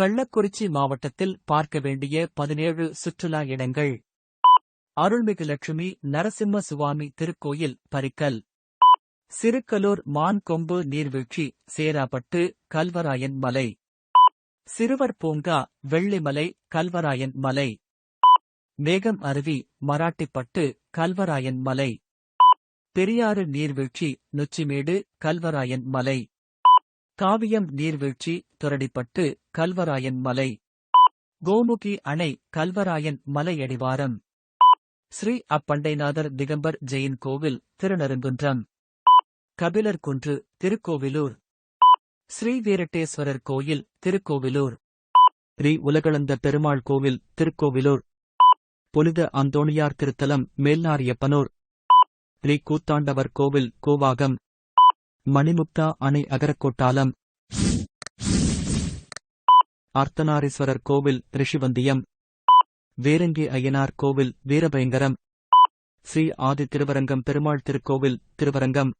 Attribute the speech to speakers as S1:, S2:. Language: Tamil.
S1: கள்ளக்குறிச்சி மாவட்டத்தில் பார்க்க வேண்டிய பதினேழு சுற்றுலா இடங்கள். அருள்மிகு லட்சுமி நரசிம்ம சுவாமி திருக்கோயில் பரிக்கல். சிறுக்கலூர் மான் கொம்பு நீர்வீழ்ச்சி சேராப்பட்டு கல்வராயன் மலை. சிறுவர் பூங்கா வெள்ளிமலை கல்வராயன் மலை. மேகம் அருவி மராட்டிப்பட்டு கல்வராயன் மலை. பெரியாறு நீர்வீழ்ச்சி நொச்சிமேடு கல்வராயன் மலை. காவியம் நீர்வீழ்ச்சி துரடிப்பட்டு கல்வராயன் மலை. கோமுகி அணை கல்வராயன் மலையடிவாரம் ஸ்ரீ அப்பண்டைநாதர் திகம்பர் ஜெயின் கோவில் திருநருங்குன்றம். கபிலர் குன்று திருக்கோவிலூர். ஸ்ரீ வீரட்டேஸ்வரர் கோயில் திருக்கோவிலூர். ஸ்ரீ உலகளந்த பெருமாள் கோவில் திருக்கோவிலூர். புனித அந்தோணியார் திருத்தலம் மேல்நாரியப்பனூர். ஸ்ரீ கூத்தாண்டவர் கோவில் கோவாகம். மணிமுக்தா அணை அகரக்கோட்டாலம். அர்த்தநாரீஸ்வரர் கோவில் ரிஷிவந்தியம். வேரங்கி ஐயனார் கோவில் வீரபயங்கரம். ஸ்ரீ ஆதி திருவரங்கம் பெருமாள் திருக்கோவில் திருவரங்கம்.